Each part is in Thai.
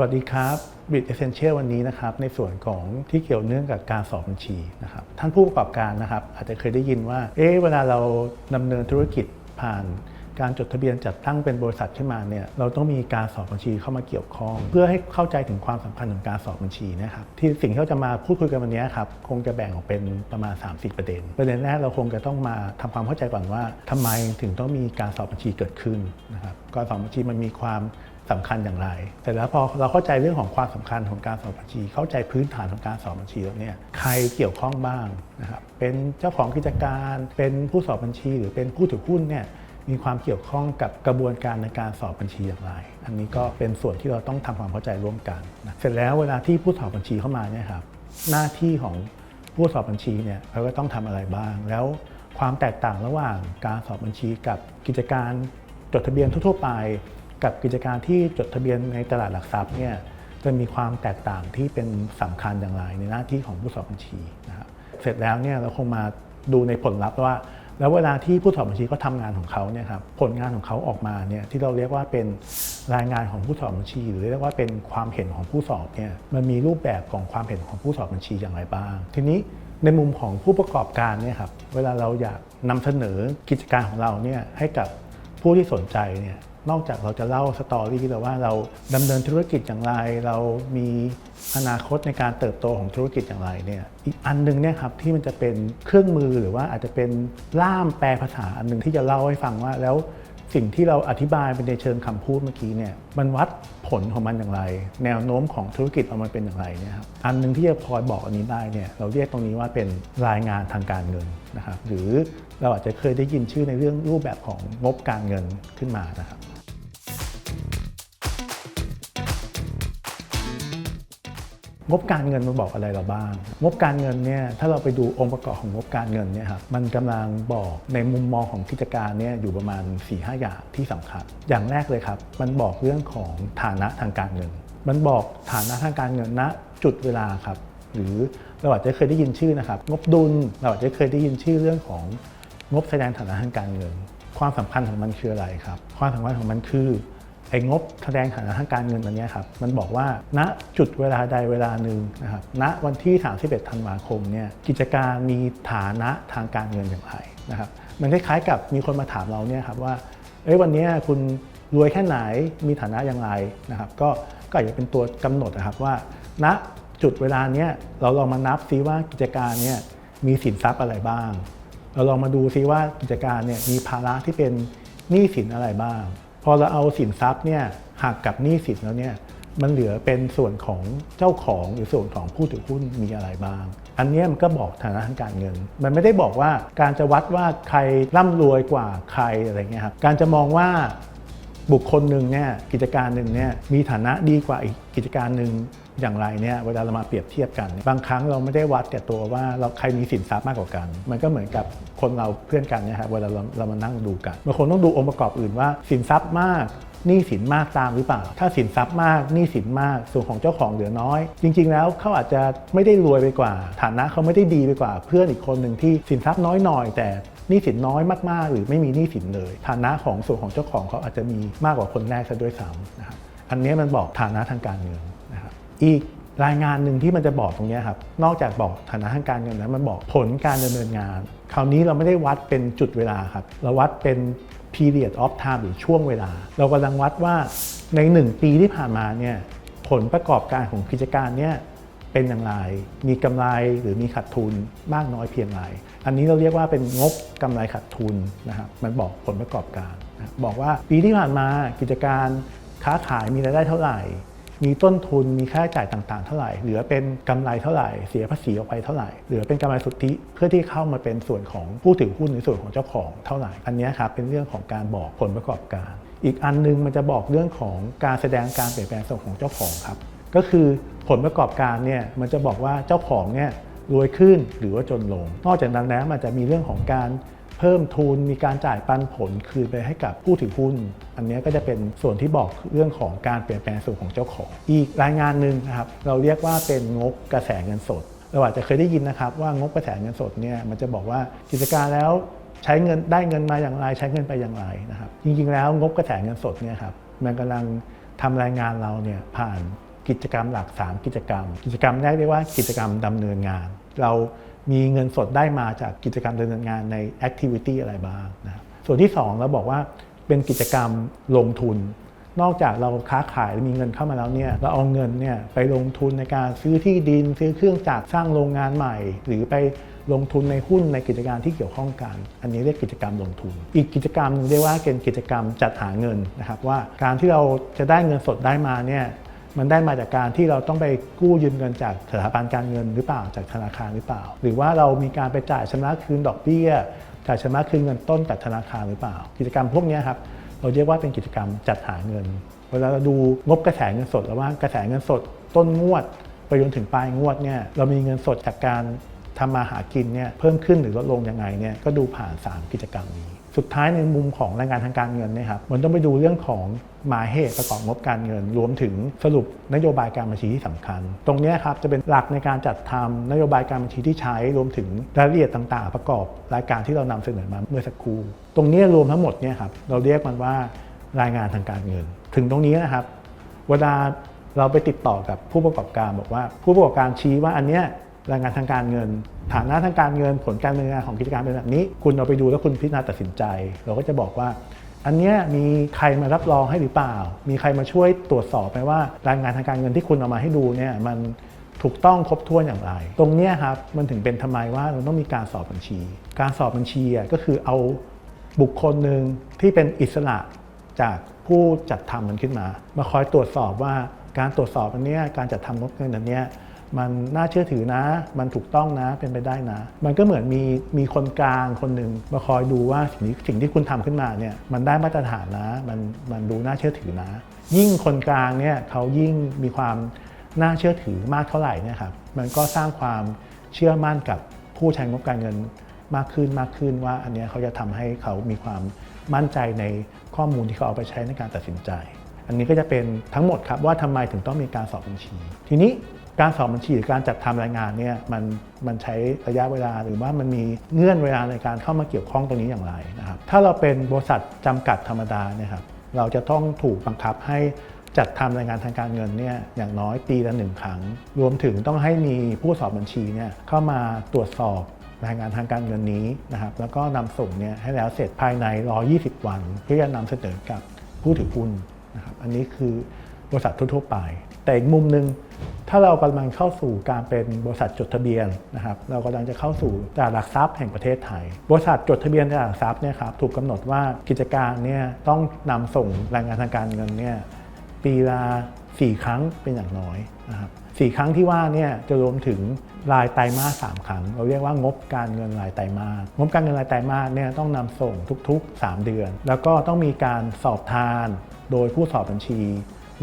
วัสดีครับบิดเอเซนเชียลวันนี้นะครับในส่วนของที่เกี่ยวเนื่องกับการสอบบัญชีนะครับท่านผู้ประกอบการนะครับอาจจะเคยได้ยินว่าเอ๊ะเวลาเราดำเนินธุรกิจผ่าน การจดทะเบียนจัดตั้งเป็นบริษัทขึ้นมาเนี่ยเราต้องมีการสอบบัญชีเข้ามาเกี่ยวข้อง เพื่อให้เข้าใจถึงความสำคัญของการสอบบัญชีนะครับที่สิ่งที่เราจะมาพูดคุยกันวันนี้ครับคงจะแบ่งออกเป็นประมาณ 30 ประเด็น ประเด็นแรกเราคงจะต้องมาทำความเข้าใจก่อนว่าทำไมถึงต้องมีการสอบบัญชีเกิดขึ้นนะครับการสอบบัญชีมันมีความสำคัญอย่างไร แต่แล้วพอเราเข้าใจเรื่องของความสำคัญของการสอบบัญชี เข้าใจพื้นฐานของการสอบบัญชีแล้วเนี่ยใครเกี่ยวข้องบ้างนะครับเป็นเจ้าของกิจการเป็นผู้สอบบัญชี หรือเป็นผู้ถือหุ้นเนี่ย มีความเกี่ยวข้องกับกระบวนการในการสอบบัญชีอย่างไร อันนี้ก็เป็นส่วนที่เราต้องทำความเข้าใจร่วมกันนะเสร็จแล้วเวลาที่ผู้สอบบัญชีเข้ามาเนี่ยครับหน้าที่ของผู้สอบบัญชีเนี่ยเขาก็ต้องทำอะไรบ้าง แล้วความแตกต่างระหว่างการสอบบัญชีกับกิจการจดทะเบียนทั่วๆไป กับกิจการที่จดทะเบียนในตลาดหลักทรัพย์เนี่ยจะมีความแตกต่างที่เป็นสำคัญอย่างไรในหน้าที่ของผู้สอบบัญชีนะครับเสร็จแล้วเนี่ยเราคงมาดูในผลลัพธ์ว่า แล้วเวลาที่ผู้สอบบัญชีเขาทำงานของเขาเนี่ยครับผลงานของเขาออกมาเนี่ยที่เราเรียกว่าเป็นรายงานของผู้สอบบัญชี หรือเรียกว่าเป็นความเห็นของผู้สอบเนี่ยมันมีรูปแบบของความเห็นของผู้สอบบัญชีอย่างไรบ้าง ทีนี้ในมุมของผู้ประกอบการเนี่ยครับเวลาเราอยากนำเสนอกิจการของเราเนี่ยให้กับผู้ที่สนใจเนี่ย นอกจากเราจะเล่าสตอรี่แล้วว่าเราดำเนินธุรกิจอย่างไร เรามีอนาคตในการเติบโตของธุรกิจอย่างไรเนี่ยอีกอันหนึงเนี่ยครับที่มันจะเป็นเครื่องมือหรือว่าอาจจะเป็นล่ามแปลภาษาอันหนึงที่จะเล่าให้ฟังว่าแล้วสิ่งที่เราอธิบายเป็นในเชิงคำพูดเมื่อกี้เนี่ยมันวัดผลของมันอย่างไร แนวโน้มของธุรกิจออกมาเป็นอย่างไรเนี่ยครับอันหนึงที่จะพอบอกอันนี้ได้เนี่ยเราเรียกตรงนี้ว่าเป็นรายงานทางการเงินนะครับหรือเราอาจจะเคยได้ยินชื่อในเรื่องรูปแบบของงบการเงินขึ้นมานะครับ งบการเงินมันบอกอะไรเราบ้าง งบการเงินเนี่ยถ้าเราไปดูองค์ประกอบของงบการเงินเนี่ยครับมันกำลังบอกในมุมมองของกิจการเนี่ยอยู่ประมาณ4-5อย่างที่สำคัญ อย่างแรกเลยครับ มันบอกเรื่องของฐานะทางการเงิน มันบอกฐานะทางการเงินณจุดเวลาครับ หรือเราอาจจะเคยได้ยินชื่อนะครับ งบดุลเราอาจจะเคยได้ยินชื่อเรื่องของงบแสดงฐานะทางการเงิน ความสำคัญของมันคืออะไรครับ ความสำคัญของมันคือ ไอ้งบแสดงฐานะทางการเงินตัวนี้ครับมันบอกว่าณจุดเวลาใดเวลาหนึ่งนะครับณวันที่ 31 ธันวาคมเนี่ยกิจการมีฐานะทางการเงินอย่างไรนะครับมันคล้ายๆกับมีคนมาถามเราเนี่ยครับว่าเอ้ยวันนี้คุณรวยแค่ไหนมีฐานะอย่างไรนะครับก็ก็อาจจะเป็นตัวกำหนดนะครับว่า ณจุดเวลาเนี้ยเราลองมานับซิว่ากิจการเนี่ยมีสินทรัพย์อะไรบ้าง เราลองมาดูซิว่ากิจการเนี่ยมีภาระที่เป็นหนี้สินอะไรบ้าง พอเราเอาสินทรัพย์เนี่ยหักกับหนี้สินแล้วเนี่ยมันเหลือเป็นส่วนของเจ้าของหรือส่วนของผู้ถือหุ้นมีอะไรบ้าง อันนี้มันก็บอกฐานะทางการเงิน มันไม่ได้บอกว่าการจะวัดว่าใครร่ำรวยกว่าใครอะไรเงี้ยครับการจะมองว่า บุคคลหนึ่งเนี่ยกิจการหนึ่งเนี่ยมีฐานะดีกว่าอีกกิจการหนึ่งอย่างไรเนี่ยเวลาเรามาเปรียบเทียบกัน บางครั้งเราไม่ได้วัดแต่ตัวว่าเราใครมีสินทรัพย์มากกว่ากัน มันก็เหมือนกับคนเราเพื่อนกันนะครับเวลาเราเรามานั่งดูกันบางคนต้องดูองค์ประกอบอื่นว่า สินทรัพย์มากหนี้สินมากตามหรือเปล่า ถ้าสินทรัพย์มากหนี้สินมาก ส่วนของเจ้าของเหลือน้อย จริง ๆ แล้วเขาอาจจะไม่ได้รวยไปกว่า ฐานะเขาไม่ได้ดีไปกว่า เพื่อนอีกคนหนึ่งที่สินทรัพย์น้อยหน่อยแต่ หนี้สินน้อยมากๆ หรือไม่มีหนี้สินเลย ฐานะของส่วนของเจ้าของเขาอาจจะมีมากกว่าคนแรกซะด้วยซ้ำนะครับอันนี้มันบอกฐานะทางการเงินนะครับอีกรายงานหนึ่งที่มันจะบอกตรงนี้ครับ นอกจากบอกฐานะทางการเงินแล้วมันบอกผลการดำเนินงาน คราวนี้เราไม่ได้วัดเป็นจุดเวลาครับ เราวัดเป็น period of time หรือช่วงเวลา เรากำลังวัดว่าใน 1 ปีที่ผ่านมาเนี่ยผลประกอบการของกิจการเนี่ยเป็นอย่างไร มีกำไรหรือมีขาดทุนมากน้อยเพียงไร อันนี้เราเรียกว่าเป็นงบกำไรขาดทุนนะครับมันบอกผลประกอบการ บอกว่าปีที่ผ่านมากิจการค้าขายมีรายได้เท่าไหร่ มีต้นทุนมีค่าใช้จ่ายต่างๆ เท่าไหร่ เหลือเป็นกำไรเท่าไหร่ เสียภาษีออกไปเท่าไหร่ เหลือเป็นกำไรสุทธิเพื่อที่เข้ามาเป็นส่วนของผู้ถือหุ้นหรือส่วนของเจ้าของเท่าไหร่ อันนี้ครับเป็นเรื่องของการบอกผลประกอบการ อีกอันนึงมันจะบอกเรื่องของการแสดงการเปลี่ยนแปลงส่วนของเจ้าของครับ ก็คือผลประกอบการเนี่ยมันจะบอกว่าเจ้าของเนี่ย รวยขึ้นหรือว่าจนลง นอกจากนั้นแล้วมันจะมีเรื่องของการเพิ่มทุนมีการจ่ายปันผลคืนไปให้กับผู้ถือหุ้น อันนี้ก็จะเป็นส่วนที่บอกเรื่องของการเปลี่ยนแปลงส่วนของเจ้าของ อีกรายงานหนึ่งนะครับเราเรียกว่าเป็นงบกระแสเงินสดเราอาจจะเคยได้ยินนะครับว่างบกระแสเงินสดเนี่ยมันจะบอกว่ากิจการแล้วใช้เงินได้เงินมาอย่างไร ใช้เงินไปอย่างไรนะครับจริงๆแล้วงบกระแสเงินสดเนี่ยครับมันกำลังทำรายงานเราเนี่ยผ่านกิจกรรมหลัก 3 กิจกรรม กิจกรรมแรกเรียกว่ากิจกรรมดำเนินงาน เรามีเงินสดได้มาจากกิจกรรมดำเนินงานในแอคทิวิตี้อะไรบ้างนะครับส่วนที่2เราบอกว่าเป็นกิจกรรมลงทุน นอกจากเราค้าขายมีเงินเข้ามาแล้วเนี่ยเราเอาเงินเนี่ยไปลงทุนในการซื้อที่ดิน ซื้อเครื่องจักรสร้างโรงงานใหม่ หรือไปลงทุนในหุ้นในกิจการที่เกี่ยวข้องกัน อันนี้เรียกกิจกรรมลงทุน อีกกิจกรรมหนึงเรียกว่าเป็นกิจกรรมจัดหาเงินนะครับว่าการที่เราจะได้เงินสดได้มาเนี่ย มันได้มาจากการที่เราต้องไปกู้ยืมเงินจากสถาบันการเงินหรือเปล่าจากธนาคารหรือเปล่า หรือว่าเรามีการไปจ่ายชำระคืนดอกเบี้ยจ่ายชำระคืนเงินต้นจากธนาคารหรือเปล่า กิจกรรมพวกนี้ครับเราเรียกว่าเป็นกิจกรรมจัดหาเงินเวลาเราดูงบกระแสเงินสดแล้วว่ากระแสเงินสดต้นงวดไปจนถึงปลายงวดเนี่ยเรามีเงินสดจากการทำมาหากินเนี่ยเพิ่มขึ้นหรือลดลงยังไงเนี่ยก็ดูผ่าน 3 กิจกรรมนี้ สุดท้ายในมุมของรายงานทางการเงินนะครับมันต้องไปดูเรื่องของมาเหตุประกอบงบการเงิน รวมถึงสรุปนโยบายการบัญชีที่สำคัญ ตรงนี้ครับจะเป็นหลักในการจัดทำนโยบายการบัญชีที่ใช้ รวมถึงรายละเอียดต่าง ๆ ประกอบรายการที่เรานำเสนอมาเมื่อสักครู่ ตรงนี้รวมทั้งหมดเนี่ยครับเราเรียกมันว่ารายงานทางการเงิน ถึงตรงนี้นะครับเวลาเราไปติดต่อกับผู้ประกอบการบอกว่า ผู้ประกอบการชี้ว่าอันเนี้ย รายงานทางการเงิน ฐานะทางการเงินผลการดำเนินงานของกิจการเป็นแบบนี้ คุณเอาไปดูแล้วคุณพิจารณาตัดสินใจ เราก็จะบอกว่า อันเนี้ยมีใครมารับรองให้หรือเปล่า มีใครมาช่วยตรวจสอบไหมว่ารายงานทางการเงินที่คุณเอามาให้ดูเนี่ยมันถูกต้องครบถ้วนอย่างไร ตรงเนี้ยครับมันถึงเป็นทำไมว่าเราต้องมีการสอบบัญชี การสอบบัญชีอะก็คือเอาบุคคลหนึ่งที่เป็นอิสระจากผู้จัดทำมันขึ้นมา มาคอยตรวจสอบว่าการตรวจสอบอันเนี้ยการจัดทำงบเงินอันเนี้ย มันน่าเชื่อถือนะ มันถูกต้องนะ เป็นไปได้นะ มันก็เหมือนมีมีคนกลางคนหนึ่งมาคอยดูว่าสิ่งที่สิ่งที่คุณทำขึ้นมาเนี่ย มันได้มาตรฐานนะ มันมันดูน่าเชื่อถือนะ ยิ่งคนกลางเนี่ยเขายิ่งมีความน่าเชื่อถือมากเท่าไหร่เนี่ยครับ มันก็สร้างความเชื่อมั่นกับผู้ใช้งบการเงินมากขึ้นมากขึ้นว่าอันนี้เขาจะทำให้เขามีความมั่นใจในข้อมูลที่เขาเอาไปใช้ในการตัดสินใจ อันนี้ก็จะเป็นทั้งหมดครับว่าทำไมถึงต้องมีการสอบบัญชี ทีนี้ การสอบบัญชีหรือการจัดทำรายงานเนี่ยมันมันใช้ระยะเวลาหรือว่ามันมีเงื่อนเวลาในการเข้ามาเกี่ยวข้องตรงนี้อย่างไรนะครับถ้าเราเป็นบริษัทจำกัดธรรมดาเนี่ยครับเราจะต้องถูกบังคับให้จัดทำรายงานทางการเงินเนี่ยอย่างน้อยปีละหนึ่งครั้ง รวมถึงต้องให้มีผู้สอบบัญชีเนี่ยเข้ามาตรวจสอบรายงานทางการเงินนี้นะครับแล้วก็นำส่งเนี่ยให้แล้วเสร็จภายใน 120 วัน เพื่อจะนำเสนอกับผู้ถือหุ้นนะครับอันนี้คือ บริษัททั่วๆไป แต่อีกมุมหนึ่งถ้าเรากำลังเข้าสู่การเป็นบริษัทจดทะเบียนนะครับเรากำลังจะเข้าสู่ตลาดหลักทรัพย์แห่งประเทศไทย บริษัทจดทะเบียนตลาดหลักทรัพย์เนี่ยครับถูกกำหนดว่ากิจการเนี่ยต้องนำส่งรายงานทางการเงินเนี่ยปีละ4ครั้งเป็นอย่างน้อยนะครับสี่ครั้งที่ว่าเนี่ยจะรวมถึงรายไตรมาสสามครั้ง เราเรียกว่างบการเงินรายไตรมาสงบการเงินรายไตรมาสเนี่ยต้องนำส่งทุกๆ 3 เดือน แล้วก็ต้องมีการสอบทานโดยผู้สอบบัญชี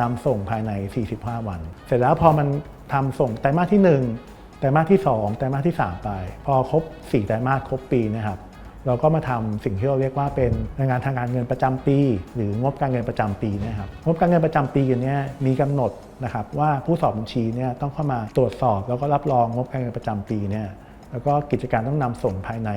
นำส่งภายใน 45 วัน เสร็จแล้วพอมันทำส่งไตรมาสที่ 1 ไตรมาสที่ 2 ไตรมาสที่ 3 ไป พอครบ 4 ไตรมาสครบปีนะครับเราก็มาทำสิ่งที่เราเรียกว่าเป็นรายงานทางการเงินประจำปี หรืองบการเงินประจำปีนะครับงบการเงินประจำปีอันเนี้ยมีกำหนดนะครับว่าผู้สอบบัญชีเนี่ยต้องเข้ามาตรวจสอบแล้วก็รับรองงบการเงินประจำปีเนี่ยแล้วก็กิจการต้องนำส่งภายใน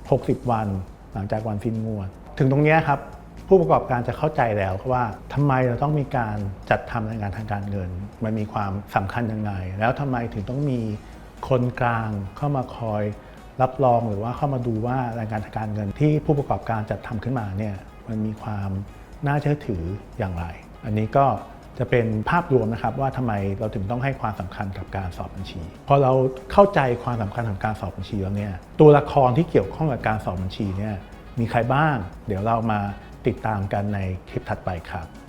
60 วัน หลังจากวันสิ้นงวด ถึงตรงนี้ครับ ผู้ประกอบการจะเข้าใจแล้วว่าทำไมเราต้องมีการจัดทำรายงานทางการเงิน มันมีความสำคัญยังไง แล้วทำไมถึงต้องมีคนกลางเข้ามาคอยรับรองหรือว่าเข้ามาดูว่ารายงานทางการเงินที่ผู้ประกอบการจัดทำขึ้นมาเนี่ยมันมีความน่าเชื่อถืออย่างไร อันนี้ก็จะเป็นภาพรวมนะครับว่าทำไมเราถึงต้องให้ความสำคัญกับการสอบบัญชี พอเราเข้าใจความสำคัญของการสอบบัญชีแล้วเนี่ยตัวละครที่เกี่ยวข้องกับการสอบบัญชีเนี่ยมีใครบ้าง เดี๋ยวเรามา ติดตามกันในคลิปถัดไปครับ